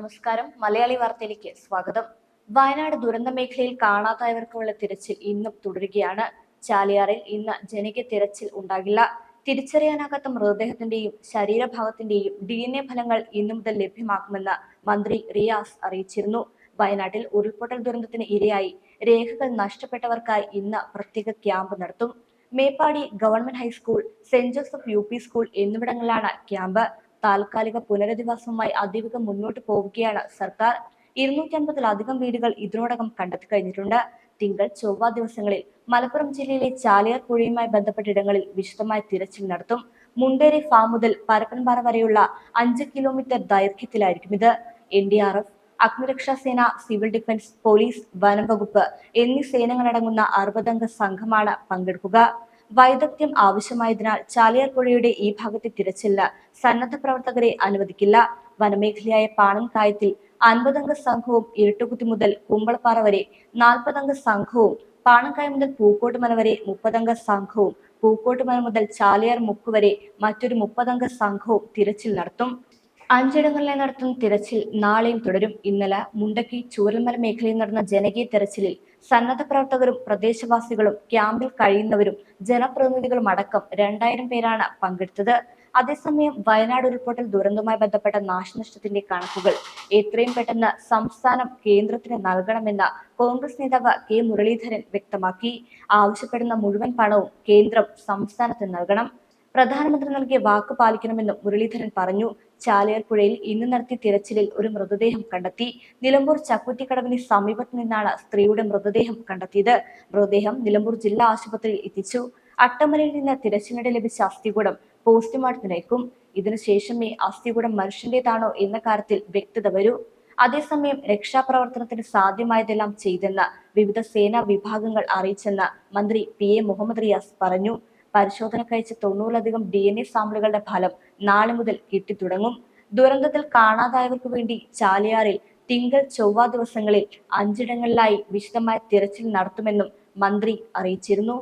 നമസ്കാരം. മലയാളി വാർത്തയിലേക്ക് സ്വാഗതം. വയനാട് ദുരന്ത മേഖലയിൽ കാണാതായവർക്കുള്ള തിരച്ചിൽ ഇന്നും തുടരുകയാണ്. ചാലിയാറിൽ ഇന്ന് ജനകീയ തിരച്ചിൽ ഉണ്ടാകില്ല. തിരിച്ചറിയാനാകാത്ത മൃതദേഹത്തിന്റെയും ശരീരഭാഗത്തിന്റെയും ഡി എൻ എ ഫലങ്ങൾ ഇന്നു മുതൽ ലഭ്യമാക്കുമെന്ന് മന്ത്രി റിയാസ് അറിയിച്ചിരുന്നു. വയനാട്ടിൽ ഉരുൾപൊട്ടൽ ദുരന്തത്തിന് ഇരയായി. രേഖകൾ നഷ്ടപ്പെട്ടവർക്കായി ഇന്ന് പ്രത്യേക ക്യാമ്പ് നടത്തും. Meppadi government high school saint Joseph U school എന്നിവിടങ്ങളിലാണ് ക്യാമ്പ്. താൽക്കാലിക പുനരധിവാസവുമായി അതിവേഗം മുന്നോട്ട് പോവുകയാണ് സർക്കാർ. ഇരുന്നൂറ്റി അൻപതിലധികം വീടുകൾ ഇതിനോടകം കണ്ടെത്തി കഴിഞ്ഞിട്ടുണ്ട്. തിങ്കൾ ചൊവ്വ ദിവസങ്ങളിൽ മലപ്പുറം ജില്ലയിലെ ചാലിയാർ പുഴയുമായി ബന്ധപ്പെട്ട ഇടങ്ങളിൽ വിശദമായ തിരച്ചിൽ നടത്തും. മുണ്ടേരി ഫാം മുതൽ പരപ്പൻപാറ വരെയുള്ള അഞ്ച് കിലോമീറ്റർ ദൈർഘ്യത്തിലായിരിക്കും ഇത്. എൻ ഡി ആർ എഫ് അഗ്നിരക്ഷാ സേന സിവിൽ ഡിഫൻസ് പോലീസ് വനം വകുപ്പ് എന്നീ സേനകളടങ്ങുന്ന അറുപതംഗ സംഘമാണ് പങ്കെടുക്കുക. വൈദഗ്ധ്യം ആവശ്യമായതിനാൽ ചാലിയാർ പുഴയുടെ ഈ ഭാഗത്തെ തിരച്ചിലിന് സന്നദ്ധ പ്രവർത്തകരെ അനുവദിക്കില്ല. വനമേഖലയായ പാണൻകായത്തിൽ അൻപതംഗ സംഘവും ഇരട്ടുകുത്തി മുതൽ കുമ്പളപ്പാറ വരെ നാൽപ്പതംഗ സംഘവും പാണക്കായ മുതൽ പൂക്കോട്ടുമല വരെ മുപ്പതംഗ സംഘവും പൂക്കോട്ടുമല മുതൽ ചാലിയാർ മുക്ക് വരെ മറ്റൊരു മുപ്പതംഗ സംഘവും തിരച്ചിൽ നടത്തും. അഞ്ചിടങ്ങളിലെ നടത്തുന്ന തിരച്ചിൽ നാളെയും തുടരും. ഇന്നലെ മുണ്ടക്കി ചൂരൽമല മേഖലയിൽ നടന്ന ജനകീയ തെരച്ചിലിൽ സന്നദ്ധ പ്രവർത്തകരും പ്രദേശവാസികളും ക്യാമ്പിൽ കഴിയുന്നവരും ജനപ്രതിനിധികളും അടക്കം രണ്ടായിരം പേരാണ് പങ്കെടുത്തത്. അതേസമയം വയനാട് ഉരുൾപൊട്ടൽ ദുരന്തവുമായി ബന്ധപ്പെട്ട നാശനഷ്ടത്തിന്റെ കണക്കുകൾ എത്രയും പെട്ടെന്ന് സംസ്ഥാനം കേന്ദ്രത്തിന് നൽകണമെന്ന് കോൺഗ്രസ് നേതാവ് കെ മുരളീധരൻ വ്യക്തമാക്കി. ആവശ്യപ്പെടുന്ന മുഴുവൻ പണവും കേന്ദ്രം സംസ്ഥാനത്തിന് നൽകണം. പ്രധാനമന്ത്രി നൽകിയ വാക്ക് പാലിക്കണമെന്നും മുരളീധരൻ പറഞ്ഞു. ചാലിയാർ ഇന്ന് നടത്തിയ തിരച്ചിലിൽ ഒരു മൃതദേഹം കണ്ടെത്തി. നിലമ്പൂർ ചക്കുറ്റിക്കടവിന് സമീപത്ത് നിന്നാണ് സ്ത്രീയുടെ മൃതദേഹം കണ്ടെത്തിയത്. മൃതദേഹം നിലമ്പൂർ ജില്ലാ ആശുപത്രിയിൽ എത്തിച്ചു. അട്ടമലയിൽ നിന്ന് തിരച്ചിലിനിടെ ലഭിച്ച അസ്ഥികൂടം പോസ്റ്റ്മോർട്ടത്തിന് അയക്കും ഇതിനുശേഷമേ അസ്ഥികൂടം മനുഷ്യന്റേതാണോ എന്ന കാര്യത്തിൽ വ്യക്തത വരൂ. അതേസമയം രക്ഷാപ്രവർത്തനത്തിന് സാധ്യമായതെല്ലാം ചെയ്തെന്ന് വിവിധ സേനാ വിഭാഗങ്ങൾ അറിയിച്ചെന്ന് മന്ത്രി പി എ മുഹമ്മദ് റിയാസ് പറഞ്ഞു. പരിശോധനക്കയച്ച തൊണ്ണൂറിലധികം ഡി എൻ എ സാമ്പിളുകളുടെ ഫലം നാളെ മുതൽ കിട്ടിത്തുടങ്ങും. ദുരന്തത്തിൽ കാണാതായവർക്ക് വേണ്ടി ചാലിയാറിൽ തിങ്കൾ ചൊവ്വ ദിവസങ്ങളിൽ അഞ്ചിടങ്ങളിലായി വിശദമായ തിരച്ചിൽ നടത്തുമെന്നും മന്ത്രി അറിയിച്ചിരുന്നു.